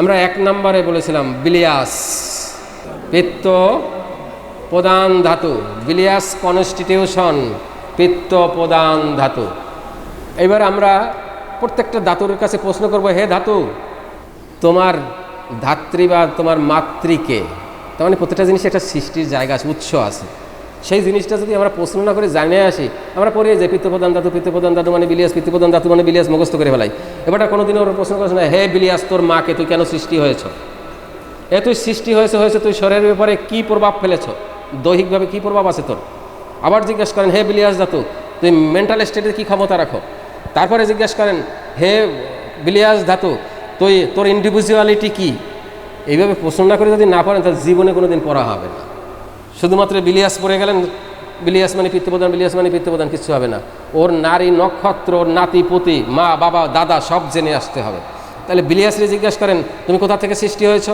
আমরা এক নম্বরে বলেছিলাম বিলিয়াস, পিত্ত প্রধান ধাতু, বিলিয়াস কনস্টিটিউশন, পিত্ত প্রধান ধাতু। এবার আমরা প্রত্যেকটা ধাতুর কাছে প্রশ্ন করব, হে ধাতু, তোমার ধাত্রী বা তোমার মাতৃকে, তার মানে প্রত্যেকটা জিনিস একটা সৃষ্টির জায়গা আছে, উৎস আছে। সেই জিনিসটা যদি আমরা প্রশ্ন না করে জানে আসি, আমরা পড়ে যে পিতৃপ্রধান ধাতু পিতৃপ্রধান ধাতু মানে বিলিয়াস, পিতৃপ্রধান ধাতু মানে বিলিয়াস মুখস্থ করে ফেলাই। এবারটা কোনোদিনও ওরা প্রশ্ন করছে না, হে বিলিয়াস, তোর মাকে তুই কেন সৃষ্টি হয়েছ? এ, তুই সৃষ্টি হয়েছে হয়েছে, তুই শরীরের ব্যাপারে কী প্রভাব ফেলেছ? দৈহিকভাবে কী প্রভাব আছে তোর? আবার জিজ্ঞেস করেন, হে বিলিয়াস ধাতু তুই মেন্টাল স্টেটের কী ক্ষমতা রাখো? তারপরে জিজ্ঞেস করেন, হে বিলিয়াস ধাতু তুই, তোর ইন্ডিভিজুয়ালিটি কী? এইভাবে প্রশ্ন না করে যদি না পারেন তাহলে জীবনে কোনো দিন পড়া হবে না। শুধুমাত্র বিলিয়াস পড়ে গেলেন, বিলিয়াস মানে পিতৃপ্রধান, বিলিয়াস মানে পিতৃপ্রধান, কিছু হবে না। ওর নারী, নক্ষত্র ওর নাতি মা, বাবা, দাদা, সব জেনে আসতে হবে। তাহলে বিলিয়াসরে জিজ্ঞেস করেন, তুমি কোথা থেকে সৃষ্টি হয়েছ?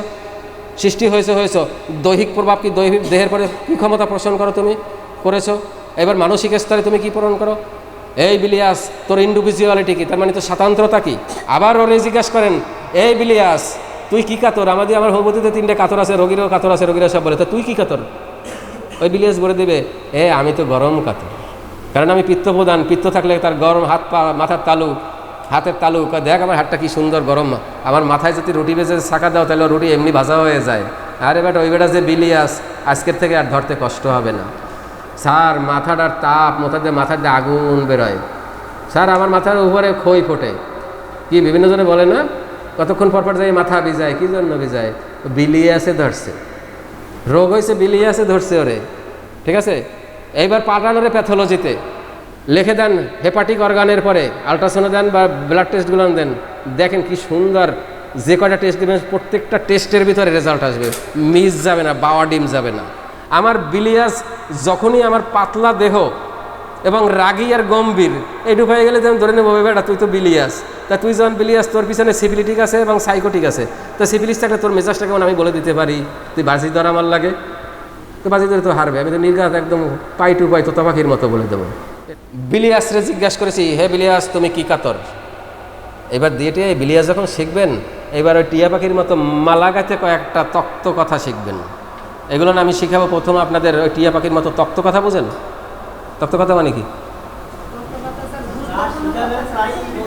সৃষ্টি হয়েছে, হয়েছ। দৈহিক প্রভাব কি, দৈহিক দেহের পরে কী ক্ষমতা পোষণ করো তুমি? করেছ? এবার মানসিক স্তরে তুমি কি পূরণ করো? এই বিলিয়াস, তোর ইন্ডিভিজুয়ালিটি কি? তার মানে তো স্বাতন্ত্রতা কি? আবার ওরে জিজ্ঞাসা করেন, এই বিলিয়াস, তুই কি কাতর? আমাদের, আমার হোমতিতে তিনটে কাতর আছে, রোগীরও কাতর আছে, রোগীরা সব বলে, তা তুই কি কাতর? ওই বিলিয়াস বলে দেবে, এ, আমি তো গরম কাতর। কারণ আমি পিত্ত প্রধান পিত্ত থাকলে তার গরম হাত পা, মাথার তালু, হাতের তালু দেখ আমার হাতটা কি সুন্দর গরম। আমার মাথায় যদি রুটি বেজে শাখা দাও, তাহলে রুটি এমনি ভাজা হয়ে যায়। আরে বেটা, ওই বেটা যে বিলিয়াস, আজকের থেকে আর ধরতে কষ্ট হবে না। স্যার, মাথাটার তাপ মাথার দিয়ে মাথার দিয়ে আগুন বেরোয়। স্যার, আমার মাথার উপরে খই ফোটে। কি বিভিন্ন জনে বলে না, কতক্ষণ পরপর যায় মাথা ভিজায়, কি জন্য ভিজায়? বিলিয়াসে ধরছে। রোগ হয়েছে বিলিয়াসে ধরছে ওরে। ঠিক আছে? এইবার পাঠানোরে প্যাথোলজিতে। লিখে দেন হেপাটিক অর্গানের পরে আলট্রাসাউন্ড দেন বা ব্লাড টেস্টগুলো দেন। দেখেন কি সুন্দর, যে কটা টেস্ট দেবেন, প্রত্যেকটা টেস্টের ভিতরে রেজাল্ট আসবে। মিস যাবে না, বাওয়া ডিম যাবে না। আমার বিলিয়াস যখনই আমার পাতলা দেহ এবং রাগী আর গম্ভীর। এইটুকু হয়ে গেলে যেমন ধরে নেব বেটা, তুই তো বিলিয়াস। তা তুই যখন বিলিয়াস, তোর পিছনে সিভিলিটিক আছে এবং সাইকোটিক আছে। তো সিভিলিস থাকলে তোর মেজাজটা কেমন আমি বলে দিতে পারি? তুই বাজি ধর আমার লাগে। তো বাজি ধরে তো হারবে। আমি তো নির্ঘাত একদম পাই টু পাই তোতা পাখির মতো বলে দেবো। বিলিয়াসরে জিজ্ঞাসা করেছি, হে বিলিয়াস, তুমি কি কাতর? এবার দিয়ে বিলিয়াস যখন শিখবেন, এবার ওই টিয়া পাখির মতো মালাগাতে কয়েকটা তক্ত কথা শিখবেন। এগুলো না আমি শিখাবো, প্রথম আপনাদের ওই টিয়া পাখির মতো তক্ত কথা বুঝেন? তক্ত কথা মানে কি?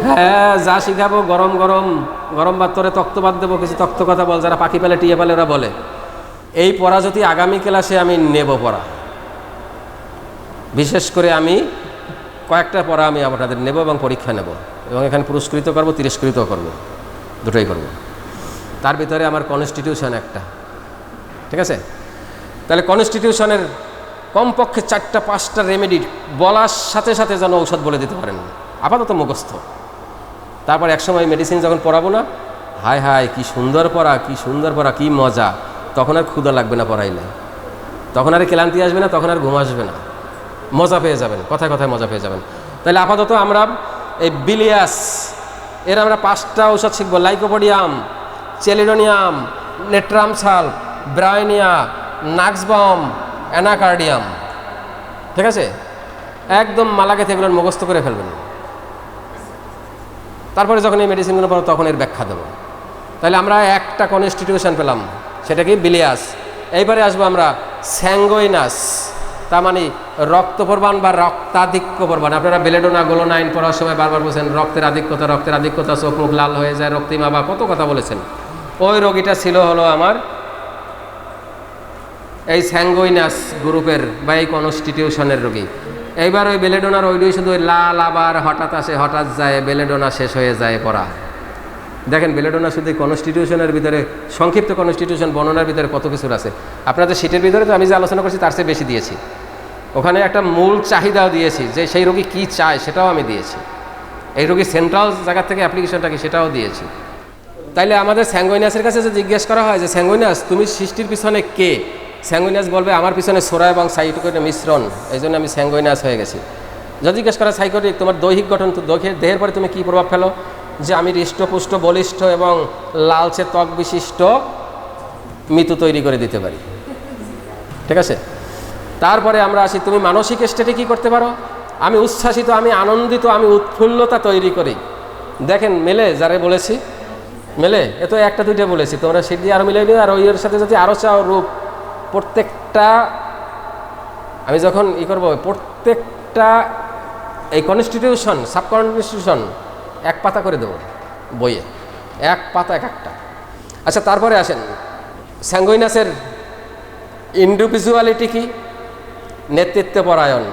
হ্যাঁ যা শিখাবো, গরম গরম গরম ভাত তোরে তক্ত বাদ দেবো, কিছু তক্ত কথা বল, যারা পাখি পেলে টিয়া পেলে ওরা বলে। এই পড়া যদি আগামী ক্লাসে আমি নেব পড়া। বিশেষ করে আমি কয়েকটা পড়া আমি আপনাদের নেব এবং পরীক্ষা নেব। এবং এখানে পুরস্কৃত করব, তিরস্কৃত করব, দুটোই করব। তার ভিতরে আমার কনস্টিটিউশন একটা। ঠিক আছে? তাহলে কনস্টিটিউশনের কমপক্ষে চারটা, পাঁচটা রেমেডি বলার সাথে সাথে যেন ঔষধ বলে দিতে পারেন। আপাতত মুখস্থ। তারপর একসময় মেডিসিন যখন পড়াবো না, হায় হায়, কি সুন্দর পড়া, কি সুন্দর পড়া, কি মজা, তখন আর ক্ষুদা লাগবে না পড়াইলে। তখন আর ক্লান্তি আসবে না, তখন আর ঘুম আসবে না। মজা পেয়ে যাবেন, কথায় কথায় মজা পেয়ে যাবেন। তাহলে আপাতত আমরা এই বিলিয়াস এর আমরা পাঁচটা ঔষধ শিখব। Lycopodium chelidonium natrum sul bryonia nux vom anacardium. ঠিক আছে? একদম মালাকে থেকে এগুলোর মুখস্থ করে ফেলবেন। তারপরে যখন এই মেডিসিনগুলো পাবো তখন এর ব্যাখ্যা দেবো। তাহলে আমরা একটা কনস্টিটিউশন পেলাম, সেটা কি? বিলিয়াস এইবারে আসব আমরা স্যাঙ্গোইনাস তার মানে রক্ত প্রবান বা রক্তাধিক্য প্রবান। আপনারা বেলেডোনা গোলোনাইন পড়ার সময় বারবার বলছেন, রক্তের আধিক্যতা রক্তের আধিক্যতা, চোখ মুখ লাল হয়ে যায়, রক্তিমা বা কত কথা বলেছেন। ওই রোগীটা ছিল হলো আমার এই স্যাঙ্গোইনাস গ্রুপের বা এই কনস্টিটিউশনের রোগী। এইবার ওই বেলেডোনার ওইটাই শুধু ওই লাল আবার হঠাৎ আসে, হঠাৎ যায়, বেলেডোনা শেষ হয়ে যায় পড়া। দেখেন, বেলেডোনা শুধু কনস্টিটিউশনের ভিতরে, সংক্ষিপ্ত কনস্টিটিউশন বর্ণনার ভিতরে কত কিছুর আছে। আপনাদের সিটের ভিতরে তো আমি যে আলোচনা করছি, তার চেয়ে বেশি দিয়েছি। ওখানে একটা মূল চাহিদাও দিয়েছি যে সেই রোগী কী চায় সেটাও আমি দিয়েছি। এই রোগী সেন্ট্রাল জায়গা থেকে অ্যাপ্লিকেশনটা কি সেটাও দিয়েছি। তাইলে আমাদের স্যাঙ্গোইনাসের কাছে যে জিজ্ঞেস করা হয় যে, স্যাঙ্গোইনাস, তুমি সৃষ্টির পিছনে কে? স্যাঙ্গোইনাস বলবে, আমার পিছনে সোরা এবং সাইটোকের মিশ্রণ। এই জন্য আমি স্যাঙ্গোইনাস হয়ে গেছি। যদি জিজ্ঞেস করা সাইকোটিক তোমার দৈহিক গঠন তো দৈহিক দেহের পরে তুমি কী প্রভাব ফেলো? যে আমি হৃষ্টপুষ্ট বলিষ্ঠ এবং লালচে ত্বক বিশিষ্ট মৃত্যু তৈরি করে দিতে পারি। ঠিক আছে? তারপরে আমরা আসি, তুমি মানসিক স্টেটে কী করতে পারো? আমি উচ্ছ্বাসিত, আমি আনন্দিত, আমি উৎফুল্লতা তৈরি করি। দেখেন, মেলে, যারে বলেছি, মেলে, এ তো একটা দুইটা বলেছি, তোমরা দিয়ে আরও মিলাই নিও আর ওই সাথে যদি আরও চাও, রূপ প্রত্যেকটা, আমি যখন ই করব, প্রত্যেকটা এই কনস্টিটিউশন সাব কনস্টিটিউশন এক পাতা করে দেবো বইয়ে। এক পাতা এক একটা। আচ্ছা তারপরে আসেন, স্যাঙ্গুইনাসের ইন্ডিভিজুয়ালিটি কি? নেতৃত্ব পরায়ণ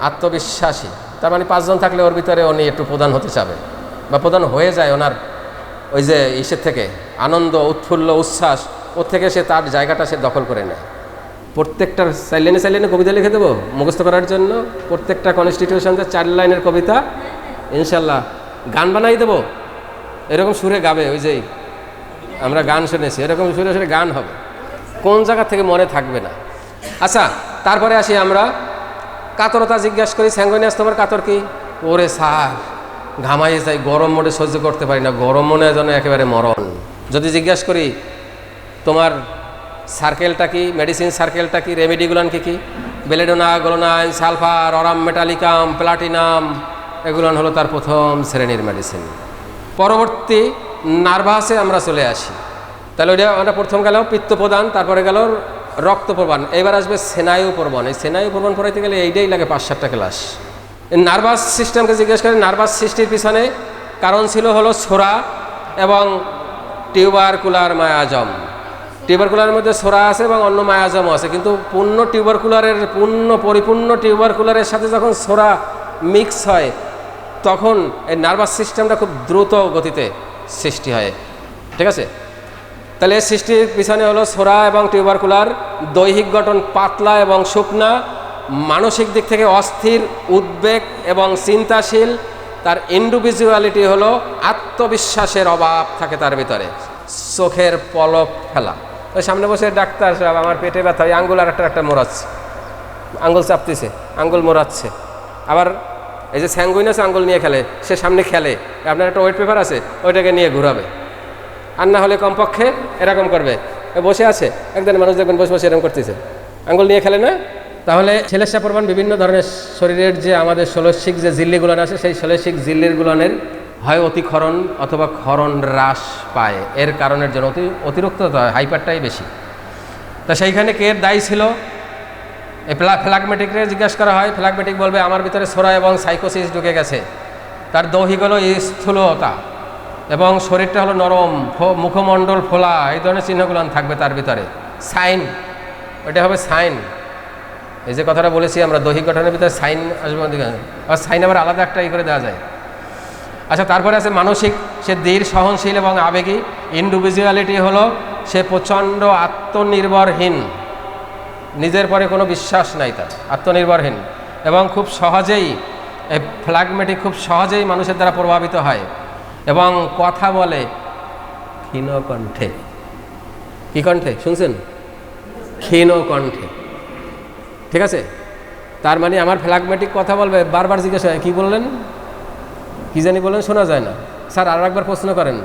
আত্মবিশ্বাসী। তার মানে পাঁচজন থাকলে ওর ভিতরে উনি একটু প্রধান হতে চাবে। বা প্রধান হয়ে যায় ওনার ওই যে ইসের থেকে, আনন্দ, উৎফুল্ল, উচ্ছ্বাস। ওর থেকে সে তার জায়গাটা সে দখল করে নেয়। প্রত্যেকটার সাইলেনে সাইলেনে কবিতা লিখে দেবো মুখস্থ করার জন্য। প্রত্যেকটা কনস্টিটিউশনতে চার লাইনের কবিতা, ইনশাল্লাহ গান বানাই দেবো। এরকম সুরে গাবে ওই যেই, আমরা গান শুনেছি, এরকম সুরে সুরে গান হবে। কোন জায়গা থেকে মনে থাকবে না। আচ্ছা তারপরে আসি আমরা। কাতরতা জিজ্ঞাসা করি, স্যাঙ্গনিয়াস তোমার কাতর কি? ওরে স্যার ঘামাই যাই, গরম মনে সহ্য করতে পারি না, গরম মনে যেন একেবারে মরণ। যদি জিজ্ঞাসা করি তোমার সার্কেলটা কি? মেডিসিন সার্কেলটা কি? রেমেডিগুলান কি কি? Belladonna glonoine sulphur aurum metallicum platinum এগুলান হলো তার প্রথম শ্রেণির মেডিসিন পরবর্তী নার্ভাসে আমরা চলে আসি। তাহলে ওইটা আমরা প্রথম গেল পিত্ত প্রদান তারপরে গেল রক্ত প্রবান এবার আসবে সেনায়ু প্রবণ এই স্নায়ু প্রবণ পড়াইতে গেলে এইটাই লাগে পাঁচ সাতটা ক্লাস নার্ভাস সিস্টেমকে জিজ্ঞেস করে নার্ভাস সৃষ্টির পিছনে কারণ ছিল হলো ছোরা এবং টিউবার কুলার মায়াজম। টিউবারকুলারের মধ্যে সোরা আছে এবং অন্য মায়াজমও আছে, কিন্তু পূর্ণ টিউবারকুলারের, পূর্ণ পরিপূর্ণ টিউবারকুলারের সাথে যখন সোরা মিক্স হয়, তখন এই নার্ভাস সিস্টেমটা খুব দ্রুত গতিতে সৃষ্টি হয়। ঠিক আছে? তাহলে সৃষ্টির পিছনে হলো সোরা এবং টিউবারকুলার দৈহিক গঠন পাতলা এবং শুকনা, মানসিক দিক থেকে অস্থির, উদ্বেগ এবং চিন্তাশীল, তার ইন্ডিভিজুয়ালিটি হলো আত্মবিশ্বাসের অভাব থাকে তার ভিতরে, চোখের পলক ফেলা। ওই সামনে বসে ডাক্তার সাহেব, আমার পেটে ব্যথা, ওই আঙ্গুল আর একটা একটা মোড়াচ্ছে আঙ্গুল চাপতেছে, আঙ্গুল মোড়াচ্ছে। আবার এই যে স্যাঙ্গুইনাস আঙ্গুল নিয়ে খেলে, সে সামনে খেলে। আপনার একটা ওয়েট পেপার আছে, ওইটাকে নিয়ে ঘুরাবে। আর না হলে কমপক্ষে এরকম করবে। বসে আছে, একজন মানুষ দেখবেন বসে বসে এরকম করতেছে। আঙ্গুল নিয়ে খেলে না? তাহলে ছেলেসা প্রমাণ বিভিন্ন ধরনের শরীরের যে আমাদের ষোলশিক যে জিল্লিগুলান আছে, সেই ষোলশিক জিল্লিরগুলানের হয় অতিক্ষরণ অথবা ক্ষরণ হ্রাস পায়। এর কারণের জন্য অতি, অতিরিক্ত হাইপারটাই বেশি। তা সেইখানে কে দায়ী ছিল? এই ফ্ল্যাগমেটিককে জিজ্ঞাসা করা হয় ফ্ল্যাগমেটিক বলবে, আমার ভিতরে সোরা এবং সাইকোসিস ঢুকে গেছে। তার দৈহিক হলো স্থূলতা এবং শরীরটা হলো নরম মুখমণ্ডল ফোলা, এই ধরনের চিহ্নগুলো থাকবে তার ভিতরে। সাইন, ওইটা হবে সাইন। এই যে কথাটা বলেছি আমরা, দৈহিক গঠনের ভিতরে সাইন আসবে আর সাইন আবার আলাদা একটা ই করে দেওয়া যায়। আচ্ছা তারপরে আছে মানসিক, সে ধীর সহনশীল এবং আবেগী। ইন্ডিভিজুয়ালিটি হলো সে প্রচণ্ড আত্মনির্ভরহীন। নিজের পরে কোনো বিশ্বাস নাই তার, আত্মনির্ভরহীন। এবং খুব সহজেই এই ফ্ল্যাগমেটিক খুব সহজেই মানুষের দ্বারা প্রভাবিত হয়। এবং কথা বলে ক্ষীণ কণ্ঠে। কি কণ্ঠে? শুনছেন? ক্ষীণ কণ্ঠে। ঠিক আছে? তার মানে আমার ফ্ল্যাগমেটিক কথা বলবে, বারবার জিজ্ঞাসা হয়, কী বললেন? কি জানি বললেন শোনা যায় না। স্যার আর একবার প্রশ্ন করেন।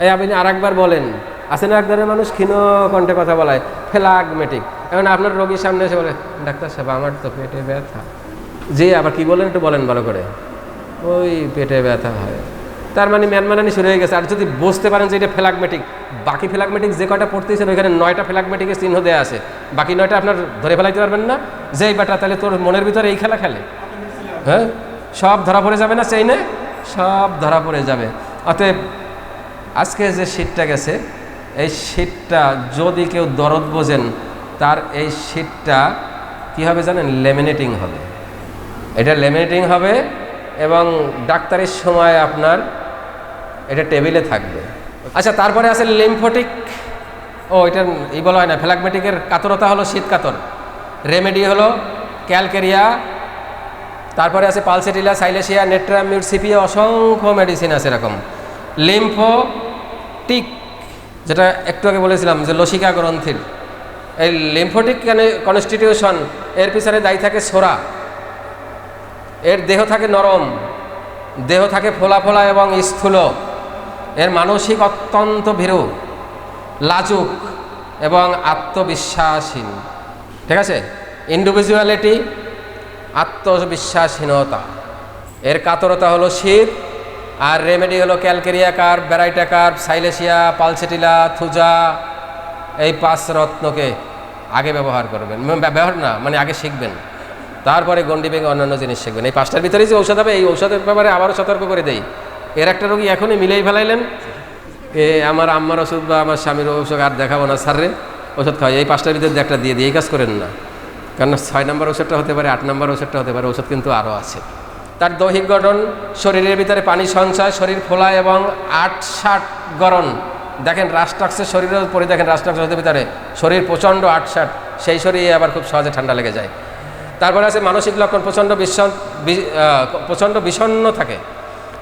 এই আপনি আর একবার বলেন। আছে না এক ধরনের মানুষ ক্ষীণ কণ্ঠে কথা বলায়? ফ্ল্যাগমেটিক। এখন আপনার রোগীর সামনে এসে বলে, ডাক্তার সাহেব, আমার তো পেটে ব্যথা। যে আবার কি বলেন, একটু বলেন ভালো করে। ওই পেটে ব্যথা হয়। তার মানে ম্যানমানানি শুরু হয়ে গেছে। আর যদি বুঝতে পারেন যে এটা ফ্ল্যাগমেটিক, বাকি ফ্ল্যাগমেটিক যে কয়টা পড়তেছেন ওইখানে নয়টা ফ্ল্যাগমেটিকের চিহ্ন দেওয়া আছে। বাকি নয়টা আপনার ধরে ফেলাইতে পারবেন না। যে এই তাহলে তোর মনের ভিতরে এই খেলা খেলে। হ্যাঁ? সব ধরা পড়ে যাবে না চাইনে সব ধরা পড়ে যাবে। অতএব আজকে যে শীতটা গেছে, এই শীতটা যদি কেউ দরদ বোঝেন, তার এই শীতটা কী হবে জানেন? লেমিনেটিং হবে। এটা লেমিনেটিং হবে এবং ডাক্তারের সময় আপনার এটা টেবিলে থাকবে। আচ্ছা তারপরে আছে লিম্ফোটিক ও, এটা এই বলা হয় না ফ্ল্যাগমেটিকের কাতরতা হলো শীত কাতর। রেমেডি হলো ক্যালকেরিয়া তারপরে আছে pulsatilla silicea natrum mur sepia, অসংখ্য মেডিসিন আছে এরকম। লিম্ফোটিক যেটা একটু আগে বলেছিলাম যে লসিকা গ্রন্থির। এই লিম্ফোটিক কনস্টিটিউশন এর পিছনে দায়ী থাকে সোরা। এর দেহ থাকে নরম, দেহ থাকে ফোলা ফোলা এবং স্থূল। এর মানসিক অত্যন্ত ভীরু, লাজুক এবং আত্মবিশ্বাসহীন। ঠিক আছে? ইন্ডিভিজুয়ালিটি আত্মবিশ্বাসহীনতা। এর কাতরতা হলো শীত আর রেমেডি হলো calcarea carb baryta carb silicea pulsatilla, thuja, এই পাঁচ রত্নকে আগে ব্যবহার করবেন। ব্যবহার না মানে আগে শিখবেন। তারপরে গন্ডি ভেঙে অন্যান্য জিনিস শিখবেন। এই পাঁচটার ভিতরেই যে ঔষধ হবে, এই ঔষধের ব্যাপারে আবারও সতর্ক করে দেই। এর একটা রোগী এখনই মিলেই ফেলাইলেন। এ, আমার আম্মার ওষুধ বা আমার স্বামীর ওষুধ আর দেখাবো না, স্যার ওষুধ খাওয়াই, এই পাঁচটার ভিতরে একটা দিয়ে দিয়ে এই কাজ করেন না। কারণ ছয় নম্বর ওষুধটা হতে পারে আট নম্বর ওষুধটা হতে পারে ওষুধ কিন্তু আরও আছে। তার দৈহিক গঠন শরীরের ভিতরে পানি সঞ্চয় শরীর ফোলা এবং আট ষাট গরণ। দেখেন রাষ্ট্রাক্সের শরীরের উপরে দেখেন রাষ্ট্রাক্সের ভিতরে শরীর প্রচণ্ড আটষাট সেই শরীরে আবার খুব সহজে ঠান্ডা লেগে যায়। তারপরে আছে মানসিক লক্ষণ প্রচণ্ড বিষণ প্রচণ্ড বিষণ্ণ থাকে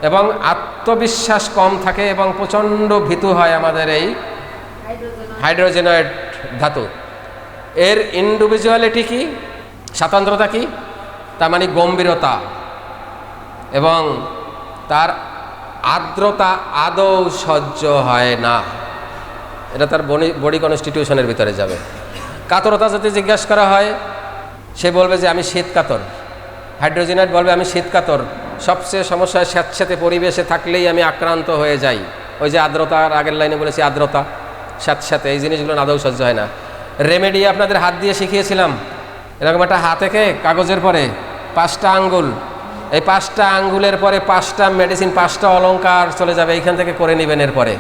এবং আত্মবিশ্বাস কম থাকে এবং প্রচণ্ড ভীতু হয় আমাদের এই হাইড্রোজেনয়েড ধাতু। এর ইন্ডিভিজুয়ালিটি কি? স্বাতন্ত্রতা কি? তার মানে গম্ভীরতা। এবং তার আর্দ্রতা আদৌ সহ্য হয় না। এটা তার বডি কনস্টিটিউশনের ভিতরে যাবে। কাতরতা যদি জিজ্ঞেস করা হয়, সে বলবে যে আমি শীত কাতর। হাইড্রোজেনাইট বলবে আমি শীত কাতর। সবচেয়ে সমস্যায় স্যাঁতস্যাঁতে পরিবেশে থাকলেই আমি আক্রান্ত হয়ে যাই। ওই যে আর্দ্রতার আগের লাইনে বলেছি আর্দ্রতা স্যাঁতস্যাঁতে এই জিনিসগুলো আদৌ সহ্য হয় না। রেমেডি আপনাদের হাত দিয়ে শিখিয়েছিলাম। এরকম একটা হাত থেকে কাগজের পরে পাঁচটা আঙ্গুল। এই পাঁচটা আঙ্গুলের পরে পাঁচটা মেডিসিন পাঁচটা অলঙ্কার চলে যাবে, এইখান থেকে করে নেবেন এরপরে।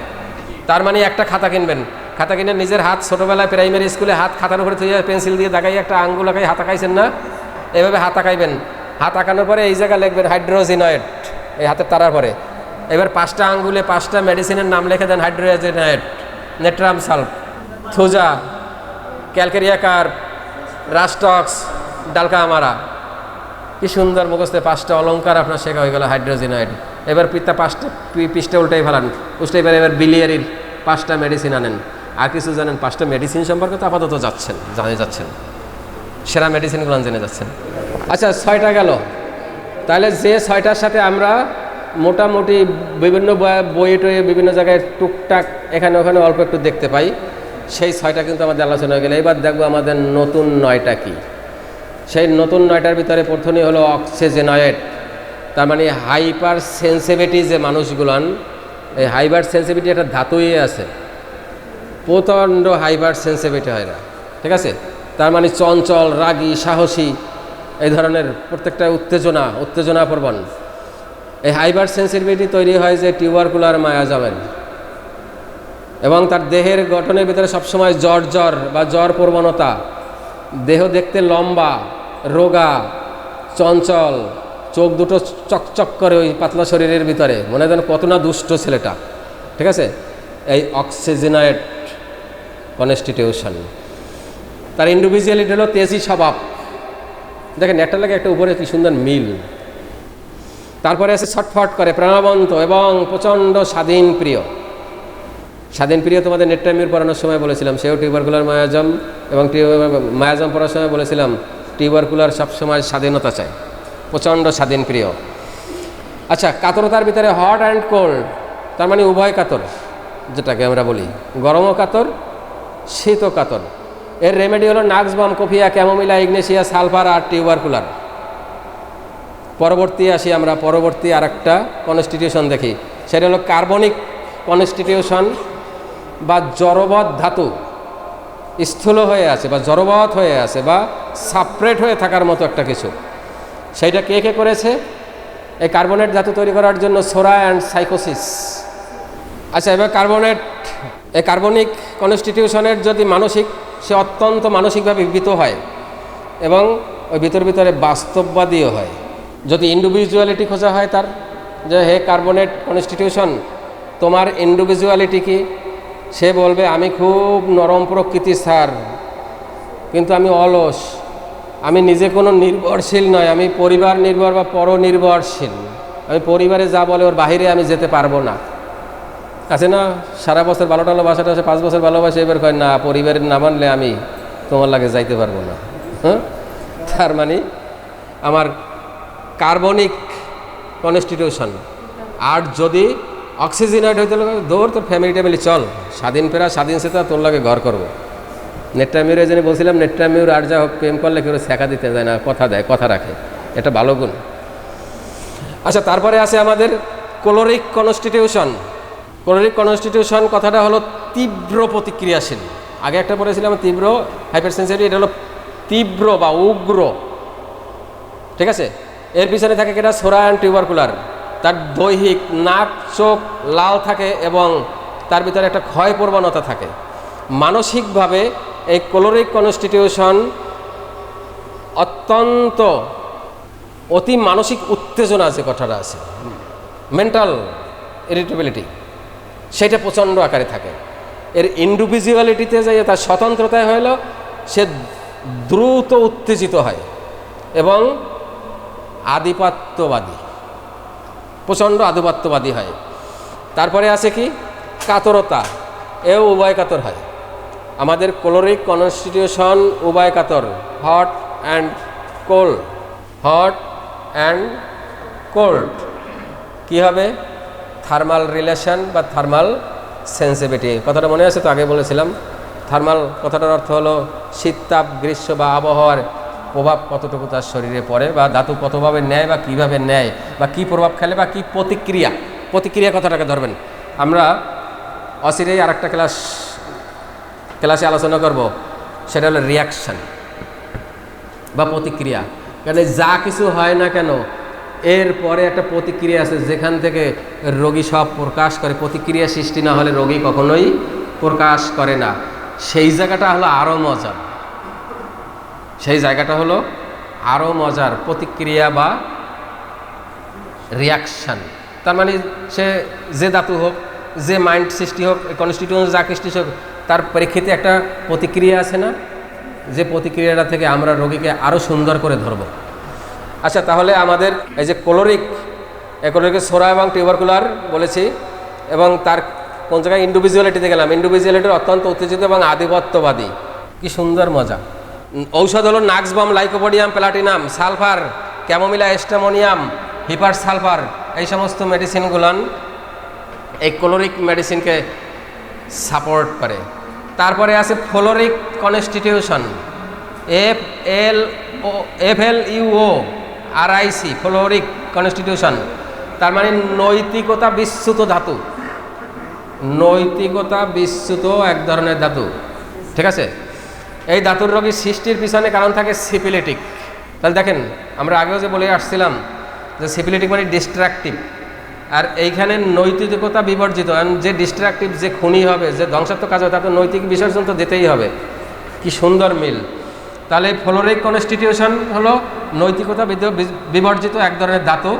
তার মানে একটা খাতা কিনবেন। খাতা কিনে নিজের হাত ছোটোবেলায় প্রাইমারি স্কুলে হাত খাতার উপরে থুয়ে পেন্সিল দিয়ে দাগাই একটা আঙ্গুল আঁকাই হাত আঁকাইছেন না? এভাবে হাত আঁকাইবেন। হাত আঁকানোর পরে এই জায়গায় লিখবেন হাইড্রোজিনয়েড এই হাতের তারার পরে। এবার পাঁচটা আঙ্গুলে পাঁচটা মেডিসিনের নাম লিখে দেন hydrogenoid natrum sulph, thuja calcarea carb rhus tox dulcamara কি সুন্দর মুখস্থে পাঁচটা অলংকার আপনার শেখা হয়ে গেল হাইড্রোজিনয়েড এবার পিতা পাঁচটা, পি- পৃষ্ঠা উল্টাই ফেলান। উল্টে এবার এবার বিলিয়ারির পাঁচটা মেডিসিন আনেন। আর কিছু জানেন, পাঁচটা মেডিসিন সম্পর্কে তো আপাতত যাচ্ছেন, জানে যাচ্ছেন। সেরা মেডিসিনগুলো জেনে যাচ্ছেন। আচ্ছা ছয়টা গেল। তাহলে যে ছয়টার সাথে আমরা মোটামুটি বিভিন্ন বই- বইয়ে টয়ে বিভিন্ন জায়গায় টুকটাক এখানে ওখানে অল্প একটু দেখতে পাই। সেই ছয়টা কিন্তু আমাদের আলোচনা হয়ে গেলে। এবার দেখব আমাদের নতুন নয়টা কি। সেই নতুন নয়টার ভিতরে প্রথমেই হলো অক্সিজেনয়েড। তার মানে হাইপার সেন্সিভিটি যে মানুষগুলান, এই হাইপার সেন্সিভিটি একটা ধাতুই আছে। প্রচণ্ড হাইপার সেন্সিভিটি হয় না ঠিক আছে? তার মানে চঞ্চল, রাগী, সাহসী, এই ধরনের প্রত্যেকটা উত্তেজনা উত্তেজনা প্রবণ এই হাইপার সেন্সিটিভিটি তৈরি হয় যে টিউবারকুলার মায়া যাবেন এবং তার দেহের গঠনের ভিতরে সবসময় জ্বর জ্বর বা জ্বর প্রবণতা। দেহ দেখতে লম্বা, রোগা, চঞ্চল, চোখ দুটো চকচক করে ওই পাতলা শরীরের ভিতরে। মনে হয় যেন কত না দুষ্ট ছেলেটা। ঠিক আছে? এই অক্সিজেনাইট কনস্টিটিউশন। তার ইন্ডিভিজুয়ালিটি হলো তেজি স্বভাব। দেখেন, একটা লাগে একটা উপরে কি সুন্দর মিল। তারপরে এসে ছটফট করে, প্রাণবন্ত এবং প্রচণ্ড স্বাধীন প্রিয়। স্বাধীন প্রিয় তোমাদের নেট টাইমের পড়ানোর সময় বলেছিলাম, সেও টিউবারকুলার মায়াজম এবং মায়াজম পড়ার সময় বলেছিলাম টিউবারকুলার সবসময় স্বাধীনতা চায় প্রচণ্ড স্বাধীন প্রিয়। আচ্ছা কাতরতার ভিতরে হট অ্যান্ড কোল্ড তার মানে উভয় কাতর, যেটাকে আমরা বলি। গরমও কাতর, শীতও কাতর। এর রেমেডি হলো nux vom coffea, chamomilla ignatia sulphur আর টিউবারকুলার পরবর্তী আসি আমরা, পরবর্তী আর একটা কনস্টিটিউশন দেখি। সেটা হলো কার্বনিক কনস্টিটিউশন বা জড়বৎ ধাতু স্থূল হয়ে আছে বা জড়বৎ হয়ে আছে বা সাপারেট হয়ে থাকার মতো একটা কিছু। সেইটা কে কে করেছে? এই কার্বনেট ধাতু তৈরি করার জন্য সোরা অ্যান্ড সাইকোসিস আচ্ছা এবার কার্বনেট এই কার্বনিক কনস্টিটিউশনের যদি মানসিক, সে অত্যন্ত মানসিকভাবে ভীত হয় এবং ওই ভিতর ভিতরে বাস্তববাদীও হয়। যদি ইন্ডিভিজুয়ালিটি খোঁজা হয় তার, যে হে কার্বনেট কনস্টিটিউশন তোমার ইন্ডিভিজুয়ালিটি কি? সে বলবে, আমি খুব নরম প্রকৃতি, স্যার, কিন্তু আমি অলস। আমি নিজে কোনো নির্ভরশীল নয়, আমি পরিবার নির্ভর বা পরনির্ভরশীল। আমি পরিবারে যা বলে ওর বাহিরে আমি যেতে পারব না। আছে না? সারা বছর ভালো টালো বাসাটা আছে পাঁচ বছর ভালোবাসে, এবার কয়, না, পরিবারের না মানলে আমি তোমার লাগে যাইতে পারব না। হ্যাঁ? তার মানে আমার কার্বনিক কনস্টিটিউশন। আর যদি অক্সিজেনাইড হইতে লাগে দৌড়, তোর ফ্যামিলি ট্যামিলি চল। স্বাধীন ফেরা, স্বাধীন সেটা তোর লাগে ঘর করব। নেট্রামিউরে জন্য বলছিলাম নেট্রামিউর আর যা হোক, প্রেম করলে কেউ শেখা দিতে যায় না, কথা দেয়, কথা রাখে। এটা ভালো গুণ। আচ্ছা তারপরে আছে আমাদের কোলোরিক কনস্টিটিউশন। কোলোরিক কনস্টিটিউশন কথাটা হলো তীব্র প্রতিক্রিয়াশীল। আগে একটা পড়েছিলাম, তীব্র হাইপার সেন্সিটিভ এটা হলো তীব্র বা উগ্র। ঠিক আছে? এর পিছনে থাকে কেটা, সোরা অ্যান্ড টিউবারকুলার। তার দৈহিক নাক, চোখ লাল থাকে এবং তার ভিতরে একটা ক্ষয় প্রবণতা থাকে। মানসিকভাবে এই কোলোরিক কনস্টিটিউশন অত্যন্ত অতি মানসিক উত্তেজনা যে কথাটা আছে, মেন্টাল ইরিটেবিলিটি, সেটা প্রচণ্ড আকারে থাকে। এর ইন্ডিভিজুয়ালিটিতে যে তার স্বতন্ত্রতায় হলো সে দ্রুত উত্তেজিত হয় এবং আধিপত্যবাদী। প্রচণ্ড আধিপত্যবাদী হয়। তারপরে আছে কি? কাতরতা। এও উভয় কাতর হয়। আমাদের কোলোরিক কনস্টিটিউশন উভয় কাতর। Hot and cold hot and cold. কী হবে? থার্মাল রিলেশন বা থার্মাল সেন্সিভিটি। কথাটা মনে আছে তো? আগে বলেছিলাম। থার্মাল কথাটার অর্থ হলো শীত তাপ গ্রীষ্ম বা আবহাওয়ার প্রভাব কতটুকু তার শরীরে পড়ে বা ধাতু কতভাবে নেয় বা কীভাবে নেয় বা কি প্রভাব খেলে বা কি প্রতিক্রিয়া? প্রতিক্রিয়া কথাটাকে ধরবেন। আমরা অচিরেই আর একটা ক্লাস, ক্লাসে আলোচনা করব। সেটা হলো রিয়াকশান বা প্রতিক্রিয়া। কারণ যা কিছু হয় না কেন, এর পরে একটা প্রতিক্রিয়া আছে যেখান থেকে রোগী সব প্রকাশ করে। প্রতিক্রিয়া সৃষ্টি না হলে রোগী কখনোই প্রকাশ করে না। সেই জায়গাটা হলো আরও মজার। সেই জায়গাটা হলো আরও মজার প্রতিক্রিয়া বা রিয়াকশান তার মানে সে যে ধাতু হোক, যে মাইন্ড সৃষ্টি হোক কনস্টিটিউশন যা সৃষ্টি হোক, তার প্রেক্ষিতে একটা প্রতিক্রিয়া আছে না? যে প্রতিক্রিয়াটা থেকে আমরা রোগীকে আরও সুন্দর করে ধরব। আচ্ছা তাহলে আমাদের এই যে কোলোরিক কোলোরিকের সোরা এবং টিউবারকুলার বলেছি, এবং তার কোন জায়গায় ইন্ডিভিজুয়ালিটিতে গেলাম। ইন্ডিভিজুয়ালিটির অত্যন্ত উত্তেজিত এবং আধিপত্যবাদী। কি সুন্দর মজা। ঔষধ হলো nux vom lycopodium, platinum, sulphur, chamomilla, stramonium, hepar sulphur, এই সমস্ত মেডিসিনগুলান এই ক্লোরিক মেডিসিনকে সাপোর্ট করে। তারপরে আছে fluoric constitution, F L O, F L U O R I C fluoric constitution, তার মানে নৈতিকতা বিচ্যুত ধাতু। নৈতিকতা বিচ্যুত এক ধরনের ধাতু। ঠিক আছে? এই ধাতুর রোগীর সৃষ্টির পিছনে কারণ থাকে সিপিলেটিক তাহলে দেখেন, আমরা আগেও যে বলে আসছিলাম যে সিপিলেটিক মানে ডিস্ট্রাকটিভ। আর এইখানে নৈতিকতা বিবর্জিত যে ডিস্ট্রাকটিভ, যে খুনি হবে, যে ধ্বংসাত্মক কাজ হবে তার তো নৈতিক বিসর্জন তো দিতেই হবে। কি সুন্দর মিল। তাহলে ফ্লোরিক কনস্টিটিউশন হলো নৈতিকতা বিবর্জিত এক ধরনের ধাতু।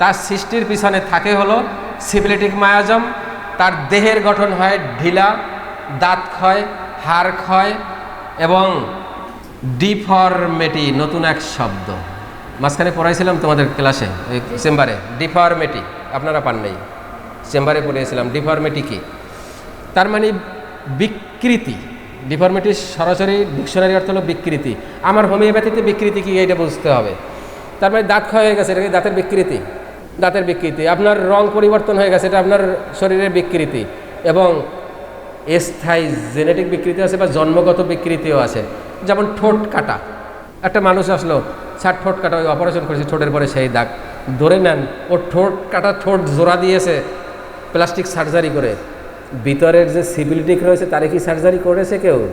তার সৃষ্টির পিছনে থাকে হলো সিপিলেটিক মায়াজম। তার দেহের গঠন হয় ঢিলা, দাঁত ক্ষয়, হাড় ক্ষয় এবং ডিফরমেটি, নতুন এক শব্দ। মাঝখানে পড়াইছিলাম তোমাদের ক্লাসে চেম্বারে। ডিফরমেটি, আপনারা পান নেই। চেম্বারে পড়িয়েছিলাম, ডিফরমেটি কি? তার মানে বিকৃতি। ডিফরমেটি সরাসরি ডিকশনারি অর্থ হলো বিকৃতি। আমার হোমিওপ্যাথিতে বিকৃতি কি এটা বুঝতে হবে। তার মানে দাঁত ক্ষয় হয়ে গেছে, এটা দাঁতের বিকৃতি? দাঁতের বিকৃতি। আপনার রং পরিবর্তন হয়ে গেছে, এটা আপনার শরীরের বিকৃতি। এবং স্থায়ী জেনেটিক বিকৃতি আছে বা জন্মগত বিকৃতিও আছে। যেমন ঠোঁট কাটা। একটা মানুষ আসলো, ছাট ঠোঁট কাটা, ওই অপারেশন করেছে, ঠোঁটের পরে সেই দাগ। ধরে নেন, ও ঠোঁট কাটা ঠোঁট জোড়া দিয়েছে প্লাস্টিক সার্জারি করে। ভিতরের যে সিবিলিটিক রয়েছে, তারে কি সার্জারি করেছে কেউ?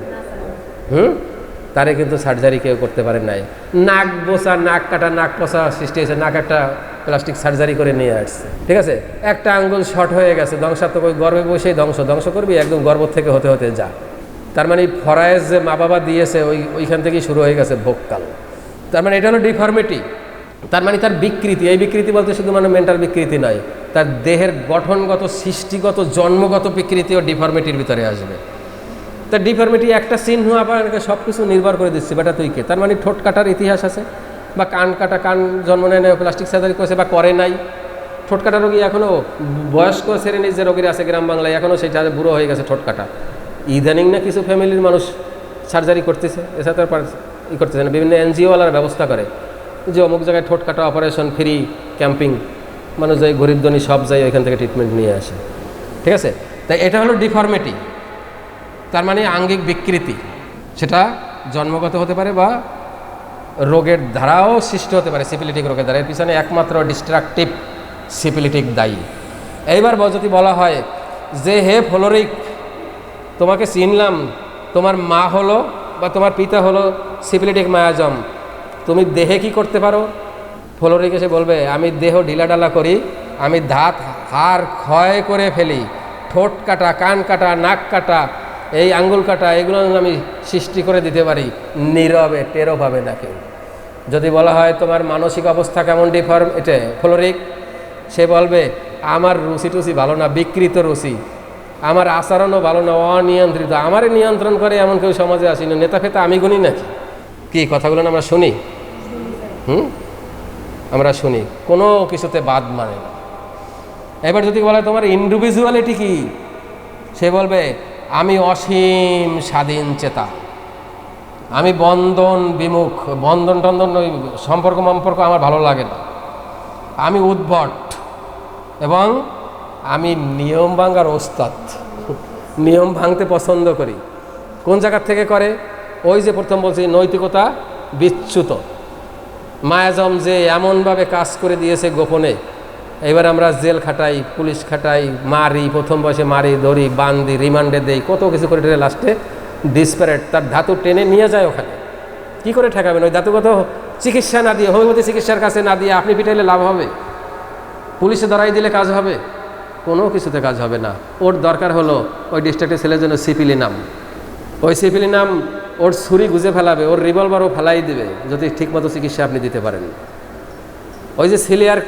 হুম? তারে কিন্তু সার্জারি কেউ করতে পারে নাই। নাক বোসা নাক কাটা, নাক পচা সৃষ্টি হয়েছে। নাক একটা প্লাস্টিক সার্জারি করে নিয়ে আসছে। ঠিক আছে? একটা আঙ্গুল শর্ট হয়ে গেছে, ধ্বংসাত্মক ওই গর্ভে বসেই ধ্বংস। ধ্বংস করবি, একদম গর্ভ থেকে হতে হতে যা। তার মানে ফরায়েজ যে মা বাবা দিয়েছে, ওই, ওইখান থেকেই শুরু হয়ে গেছে ভোগকাল। তার মানে এটা হলো ডিফর্মিটি। তার মানে তার বিকৃতি। এই বিকৃতি বলতে শুধু মানে মেন্টাল বিকৃতি নয়, তার দেহের গঠনগত, সৃষ্টিগত, জন্মগত বিকৃতিও ডিফর্মিটির ভিতরে আসবে। তা ডিফর্মিটি একটা চিহ্ন আপনাকে সব কিছু নির্ভর করে দিচ্ছে, বেটা তুই কে? তার মানে ঠোঁট কাটার ইতিহাস আছে। বা কান কাটা, কান জন্ম নেয় নেয় প্লাস্টিক সার্জারি করেছে বা করে নাই। ঠোঁট কাটা রোগী এখনও বয়স্ক শ্রেণির যে রোগীরা আছে গ্রাম বাংলায় এখনও সেটা বুড়ো হয়ে গেছে ঠোঁট কাটা। ইদানিং না কিছু ফ্যামিলির মানুষ সার্জারি করতেছে, এছাড়া তো আর ই করতেছে না, বিভিন্ন এনজিওওয়ালার ব্যবস্থা করে যে অমুক জায়গায় ঠোঁট কাটা অপারেশন ফ্রি ক্যাম্পিং মানুষ যাই গরিব ধনী সব যায়, ওইখান থেকে ট্রিটমেন্ট নিয়ে আসে। ঠিক আছে? তাই এটা হলো ডিফর্মেটি তার মানে আঙ্গিক বিকৃতি। সেটা জন্মগত হতে পারে বা রোগের ধারাও সৃষ্টি হতে পারে সিপিলিটিক রোগের দ্বারা এর পিছনে একমাত্র ডিস্ট্রাকটিভ সিপিলিটিক দায়ী। এইবার যদি বলা হয় যে, হে ফলোরিক, তোমাকে চিনলাম। তোমার মা হলো বা তোমার পিতা হলো সিপিলিটিক মায়াজম। তুমি দেহে কি করতে পারো? ফলোরিক এসে বলবে, আমি দেহ ঢিলাডালা করি, আমি দাঁত, হাড় ক্ষয় করে ফেলি। ঠোঁট কাটা, কান কাটা, নাক কাটা, এই আঙ্গুল কাটা, এগুলো আমি সৃষ্টি করে দিতে পারি। নীরবে, টেরো পাবে না কেউ যদি বলা হয় তোমার মানসিক অবস্থা কেমন ডিফর্ম এটা ফ্লোরিক, সে বলবে, আমার রুচি টুচি ভালো না, বিকৃত রুচি। আমার আচরণও ভালো না, অনিয়ন্ত্রিত। আমারে নিয়ন্ত্রণ করে এমন কেউ সমাজে আসি না নেতা ফেতা আমি গুনি নাকি? কি, কথাগুলো আমরা শুনি? হুম? আমরা শুনি। কোনো কিছুতে বাদ মানে না। এবার যদি বলা তোমার ইন্ডিভিজুয়ালিটি কি? সে বলবে, আমি অসীম স্বাধীন চেতা। আমি বন্ধন বিমুখ, বন্ধন টন্ধন ওই সম্পর্ক মম্পর্ক আমার ভালো লাগে না। আমি উদ্ভট এবং আমি নিয়ম ভাঙার ওস্তাদ। নিয়ম ভাঙতে পছন্দ করি। কোন জায়গার থেকে করে? ওই যে প্রথম বলছি, নৈতিকতা বিচ্যুত। মায়াজম যে এমনভাবে কাজ করে দিয়েছে গোপনে। এবার আমরা জেল খাটাই, পুলিশ খাটাই, মারি, প্রথম বয়সে মারি, ধরি, বান্দি, রিমান্ডে দেই, কত কিছু করে লাস্টে ডিসপ্যারেট তার ধাতু টেনে নিয়ে যায় ওখানে। কি করে ঠেকাবেন? ওই ধাতুগত চিকিৎসা না দিয়ে হোমিওপ্যাথি চিকিৎসার কাছে না দিয়ে আপনি পিটাইলে লাভ হবে? পুলিশে ধরাই দিলে কাজ হবে? কোনো কিছুতে কাজ হবে না। ওর দরকার হলো ওই ডিস্ট্রিক্টের ছেলের জন্য সিপিলি নাম ওই সিপিলি নাম ওর ছুরি গুজে ফেলাবে ওর রিভলভারও ফেলাই দিবে যদি ঠিকমতো চিকিৎসা আপনি দিতে পারেন। ওই যে সিলিয়ার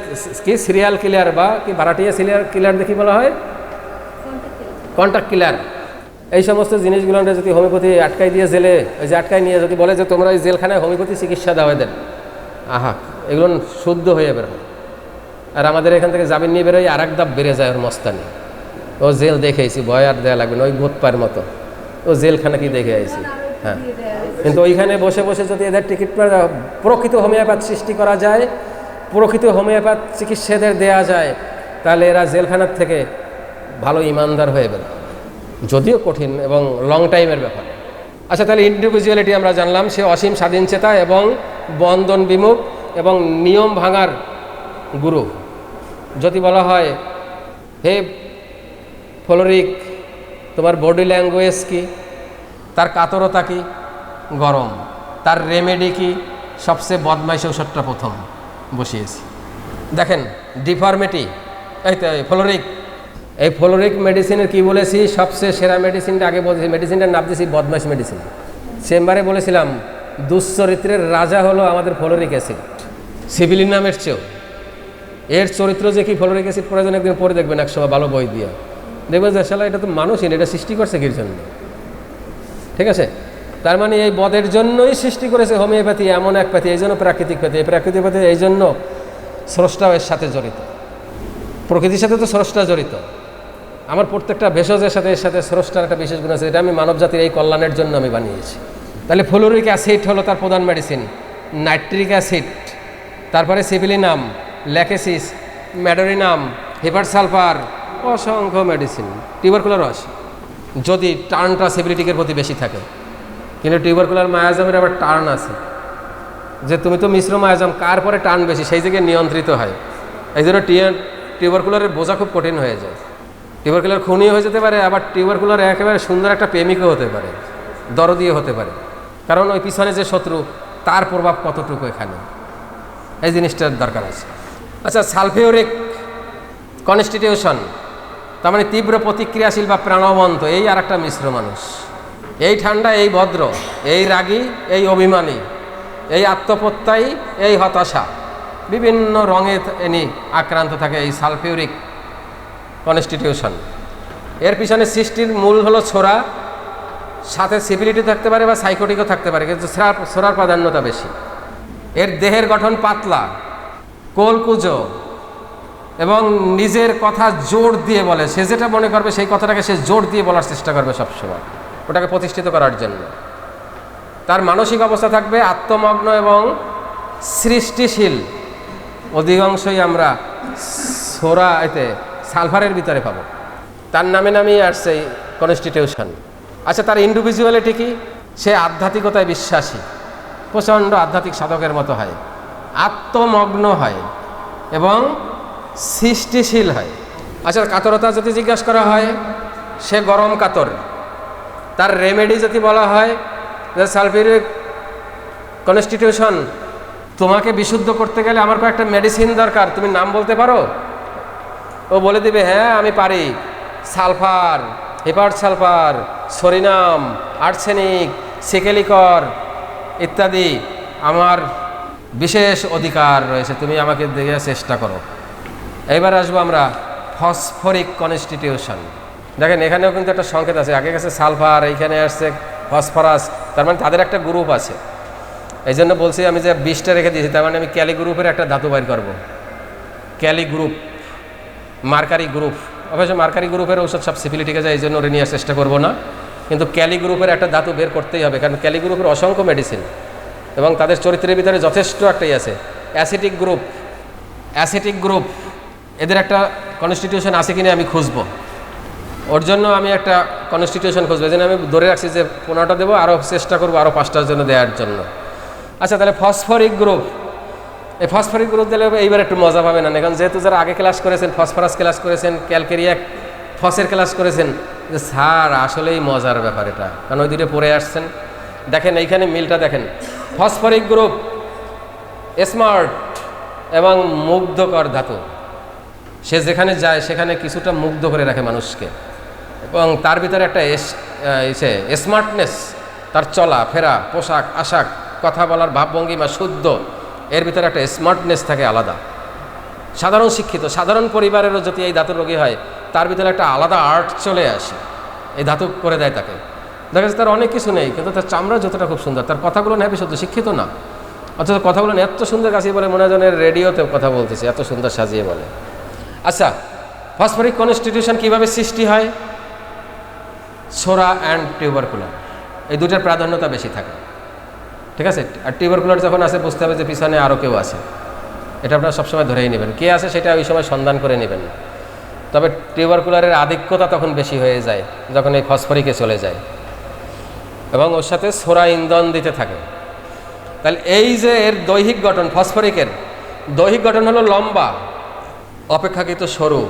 কি সিরিয়াল কিলার বা কি ভাড়াটিয়া সিলিয়ার কিলার দেখি বলা হয়? কন্ট্যাক্ট কিলার এই সমস্ত জিনিসগুলো যদি হোমিওপ্যাথি আটকাই দিয়ে জেলে ওই যে আটকাই নিয়ে যদি বলে যে তোমরা ওই জেলখানায় হোমিওপ্যাথি চিকিৎসা দেওয়া দেন আহা, এগুলো শুদ্ধ হয়ে বেরোয় আর আমাদের এখান থেকে জামিন নিয়ে বেরোয় আর এক দাপ বেড়ে যায় ওর মস্তানি। ও জেল দেখেছি ভয় আর দেওয়া লাগবে না, ওই গোতপার মতো। ও জেলখানা কি দেখে আইছি? হ্যাঁ। কিন্তু ওইখানে বসে বসে যদি এদের টিকিট প্রকৃত হোমিওপ্যাথ সৃষ্টি করা যায়, প্রকৃত হোমিওপ্যাথ চিকিৎসা এদের দেওয়া যায়, তাহলে এরা জেলখানার থেকে ভালো ইমানদার হয়ে বেরো যদিও কঠিন এবং লং টাইমের ব্যাপার। আচ্ছা তাহলে ইন্ডিভিজুয়ালিটি আমরা জানলাম, সে অসীম স্বাধীন চেতা এবং বন্ধন বিমুখ এবং নিয়ম ভাঙার গুরু। যদি বলা হয়, হে ফলোরিক, তোমার বডি ল্যাঙ্গুয়েজ কি? তার কাতরতা কি? গরম। তার রেমেডি কি? সবচেয়ে বদমাইশ ঔষধটা প্রথম বসিয়েছি। দেখেন ডিফর্মিটি এই তো ফ্লোরিক এই ফ্লোরিক মেডিসিনের কি বলেছি? সবচেয়ে সেরা মেডিসিনটা আগে বলেছি, মেডিসিনটার নাম দিয়েছি বদমাইশ মেডিসিন। চেম্বারে বলেছিলাম, দুশ্চরিত্রের রাজা হলো আমাদের ফ্লোরিক অ্যাসিড। সিভিলিন নামের চেয়েও। এর চরিত্র যে কি, ফ্লোরিক অ্যাসিড প্রয়োজন একদিন পরে দেখবেন একসময় ভালো বই দিয়ে। দেখবেন যে শালা, এটা তো মানুষই এটা সৃষ্টি করছে কির জন্য? ঠিক আছে? তার মানে এই বদের জন্যই সৃষ্টি করেছে হোমিওপ্যাথি, এমন এক প্যাথি, এই জন্য প্রাকৃতিক প্যাথি। এই প্রাকৃতিক প্যাথি এই জন্য স্রষ্টাও এর সাথে জড়িত। প্রকৃতির সাথে তো স্রষ্টা জড়িত। আমার প্রত্যেকটা ভেষজের সাথে, এর সাথে স্রষ্টার একটা বিশেষ গুণ আছে এটা আমি মানব জাতির এই কল্যাণের জন্য আমি বানিয়েছি। তাহলে ফ্লোরিক অ্যাসিড হলো তার প্রধান মেডিসিন নাইট্রিক অ্যাসিড তারপরে syphilinum lachesis medorrhinum hepar sulphur অসংখ্য মেডিসিন টিউবারকুলারস যদি টার্নটা সিভিলিটিকের প্রতি বেশি থাকে। কিন্তু টিউবারকুলার মায়াজামের আবার টার্ন আছে। যে তুমি তো মিশ্র মায়াজাম, কার পরে টার্ন বেশি? সেই জায়গায় নিয়ন্ত্রিত হয়। এই জন্য টিউবারকুলারের বোঝা খুব কঠিন হয়ে যায়। টিউবারকুলার খুনি হয়ে যেতে পারে, আবার টিউবারকুলার একেবারে সুন্দর একটা প্রেমিকও হতে পারে, দরদিও হতে পারে। কারণ ওই পিছনে যে শত্রু, তার প্রভাব কতটুকু এখানে? এই জিনিসটার দরকার আছে। আচ্ছা সালফিউরিক কনস্টিটিউশন তার মানে তীব্র প্রতিক্রিয়াশীল বা প্রাণবন্ত, এই আর একটা মিশ্র মানুষ। এই ঠান্ডা, এই ভদ্র, এই রাগী, এই অভিমানী, এই আত্মপ্রত্যয়ী, এই হতাশা। বিভিন্ন রঙে এনি আক্রান্ত থাকে এই সালফিউরিক কনস্টিটিউশন। এর পিছনে সৃষ্টির মূল হলো ছোড়া সাথে সিভিলিটি থাকতে পারে বা সাইকোটিকও থাকতে পারে, কিন্তু ছোড়ার ছোড়ার প্রাধান্যতা বেশি। এর দেহের গঠন পাতলা কোলকুজো এবং নিজের কথা জোর দিয়ে বলে। সে যেটা মনে করবে, সেই কথাটাকে সে জোর দিয়ে বলার চেষ্টা করবে সবসময়, ওটাকে প্রতিষ্ঠিত করার জন্য। তার মানসিক অবস্থা থাকবে আত্মমগ্ন এবং সৃষ্টিশীল। অধিকাংশই আমরা সোরা এতে সালফারের ভিতরে পাবো। তার নামে নামেই আসছে কনস্টিটিউশন আচ্ছা তার ইন্ডিভিজুয়ালিটি কি? সে আধ্যাত্মিকতায় বিশ্বাসী। প্রচণ্ড আধ্যাত্মিক সাধকের মতো হয়। আত্মমগ্ন হয় এবং সৃষ্টিশীল হয়। আচ্ছা কাতরতা যদি জিজ্ঞাসা করা হয়, সে গরম কাতর। তার রেমেডি যদি বলা হয়, যে সালফিউরিক কনস্টিটিউশন তোমাকে বিশুদ্ধ করতে গেলে আমার কয়েকটা মেডিসিন দরকার, তুমি নাম বলতে পারো? ও বলে দিবে হ্যাঁ আমি পারি। Sulphur, hepar sulphur, psorinum, arsenic, secale cor ইত্যাদি আমার বিশেষ অধিকার রয়েছে। তুমি আমাকে দেখে চেষ্টা করো। এবার আসব আমরা ফসফরিক কনস্টিটিউশন। দেখেন, এখানেও কিন্তু একটা সংকেত আছে। আগে গেছে সালফার, এইখানে আসছে ফসফরাস। তার মানে তাদের একটা গ্রুপ আছে। এই জন্য বলছি আমি যে বিশটা রেখে দিয়েছি, তার মানে আমি ক্যালি গ্রুপের একটা ধাতু বাইর করব। Kali group. Mercury group. অবশ্য মার্কারি গ্রুপের ঔষধ সব সিফিলি ঠিক আছে এই জন্য ওরে নেওয়ার চেষ্টা করব না। কিন্তু ক্যালি গ্রুপের একটা ধাতু বের করতেই হবে, কারণ ক্যালি গ্রুপের অসংখ্য মেডিসিন এবং তাদের চরিত্রের ভিতরে যথেষ্ট একটাই আছে। অ্যাসিটিক গ্রুপ অ্যাসিটিক গ্রুপ এদের একটা কনস্টিটিউশন আছে কিনা আমি খুঁজবো। ওর জন্য আমি একটা কনস্টিটিউশন খুঁজবো জন্য আমি ধরে রাখছি যে পনেরোটা দেবো আরও চেষ্টা করব আরও পাঁচটার জন্য দেওয়ার জন্য। আচ্ছা তাহলে ফসফরিক গ্রুপ এই ফসফরিক গ্রুপ দিলে এইবার একটু মজা পাবেন না। কারণ যেহেতু যারা আগে ক্লাস করেছেন ফসফরাস ক্লাস করেছেন ক্যালকেরিয়া ফসের ক্লাস করেছেন, যে স্যার, আসলেই মজার ব্যাপার এটা। কারণ ওই দুটো পড়ে আসছেন। দেখেন, এইখানে মিলটা দেখেন। ফসফরিক গ্রুপ স্মার্ট এবং মুগ্ধকর ধাতু। সে যেখানে যায়, সেখানে কিছুটা মুগ্ধ করে রাখে মানুষকে। এবং তার ভিতরে একটা এস- স্মার্টনেস তার চলা, ফেরা, পোশাক, আশাক, কথা বলার ভাবভঙ্গিমা শুদ্ধ। এর ভিতরে একটা স্মার্টনেস থাকে আলাদা। সাধারণ শিক্ষিত, সাধারণ পরিবারেরও যদি এই ধাতুর রোগী হয়, তার ভিতরে একটা আলাদা আর্ট চলে আসে। এই ধাতু করে দেয় তাকে। দেখা যাচ্ছে তার অনেক কিছু নেই, কিন্তু তার চামড়া যতটা খুব সুন্দর, তার কথাগুলো নেই শুধু শিক্ষিত না। অথচ কথাগুলো এত সুন্দর কাছে বলে মনে হয় রেডিওতে কথা বলতেছে, এত সুন্দর সাজিয়ে বলে। আচ্ছা ফসফরিক কনস্টিটিউশন কীভাবে সৃষ্টি হয়? সোরা অ্যান্ড টিউবারকুলার এই দুটার প্রাধান্যতা বেশি থাকে। ঠিক আছে? আর টিউবারকুলার যখন আসে, বুঝতে হবে যে পিছনে আরও কেউ আছে। এটা আপনারা সবসময় ধরেই নেবেন। কে আছে সেটা ওই সময় সন্ধান করে নেবেন তবে টিউবারকুলারের আধিক্যতা তখন বেশি হয়ে যায়, যখন এই ফসফরিকে চলে যায়। এবং ওর সাথে সোরা ইন্ধন দিতে থাকে। তাহলে এই যে এর দৈহিক গঠন ফসফরিকের দৈহিক গঠন হলো লম্বা, অপেক্ষাকৃত সরু,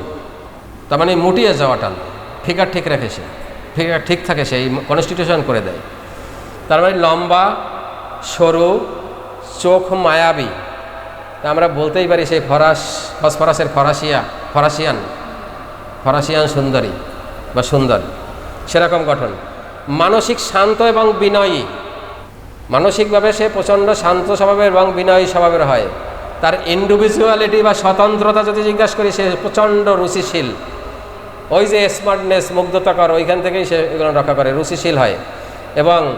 তার মানে মুটিয়ে যাওয়াটা। ফিগার ঠিক রাখে সে, ফিগার ঠিক থাকে সেই কনস্টিটিউশন করে দেয়। তার মানে লম্বা সরু চোখ মায়াবী। তা আমরা বলতেই পারি সেই ফরাস, ফসফরাসের ফরাসিয়া, ফরাসিয়ান ফরাসিয়ান সুন্দরী বা সুন্দর। সেরকম গঠন। মানসিক শান্ত এবং বিনয়ী। মানসিকভাবে সে প্রচণ্ড শান্ত স্বভাবের এবং বিনয়ী স্বভাবের হয়। তার ইন্ডিভিজুয়ালিটি বা স্বতন্ত্রতা যদি জিজ্ঞাসা করি, সে প্রচণ্ড রুচিশীল। ওই যে স্মার্টনেস মুগ্ধতাকর, ওইখান থেকেই সে এগুলো রক্ষা করে, রুচিশীল হয়। এবং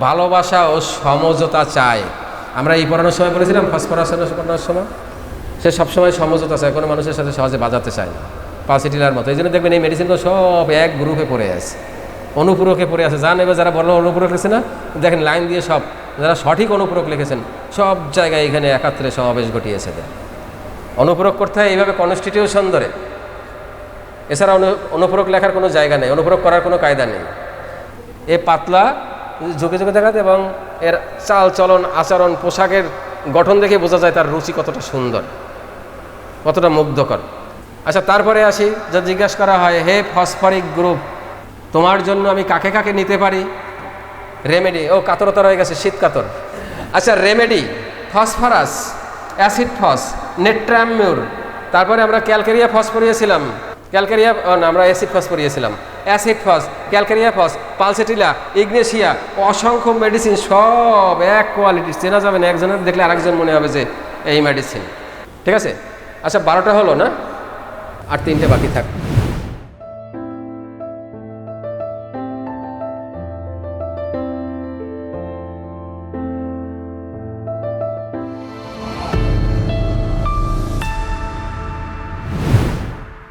ভালোবাসা ও সমঝোতা চায়। আমরা এই পড়ানোর সময় বলেছিলাম ফসফরাস পড়ানোর সময়। সে সবসময় সমঝোতা চায়, কোনো মানুষের সাথে সহজে বাজাতে চায় না। পালসিটিলার মতো। এই জন্য দেখবেন এই মেডিসিনগুলো সব এক গ্রুপে পড়ে আছে। অনুপূরকে পড়ে আছে। জান এবার যারা বড় অনুপূরক লিখেছে না? দেখেন লাইন দিয়ে সব, যারা সঠিক অনুপূরক লিখেছেন, সব জায়গায় এখানে একাত্রে সমাবেশ ঘটিয়েছে। অনুপূরক করতে হয় এইভাবে কনস্টিটিউশন ধরে। এছাড়া অনু, অনুপূরক লেখার কোনো জায়গা নেই, অনুপূরক করার কোনো কায়দা নেই। এ পাতলা ঝুঁকে ঝুঁকে দেখাতে এবং এর চাল, চলন, আচরণ, পোশাকের গঠন দেখে বোঝা যায় তার রুচি কতটা সুন্দর, কতটা মুগ্ধকর। আচ্ছা তারপরে আসি, যা জিজ্ঞাসা করা হয়, হে ফসফরিক গ্রুপ, তোমার জন্য আমি কাকে কাকে নিতে পারি? রেমেডি ও কাতরতা রয়ে গেছে, শীত কাতর। আচ্ছা remedy phosphorus, acid phos, natrum mur. তারপরে আমরা ক্যালকেরিয়া ফস পড়িয়েছিলাম ক্যালকেরিয়া আমরা acid phos পড়িয়েছিলাম acid phos, calcarea phos, pulsatilla ignatia অসংখ্য মেডিসিন সব এক কোয়ালিটি চেনা যাবে না, একজনের দেখলে আরেকজন মনে হবে যে এই মেডিসিন ঠিক আছে? আচ্ছা বারোটা হলো না? আর তিনটে বাকি থাক।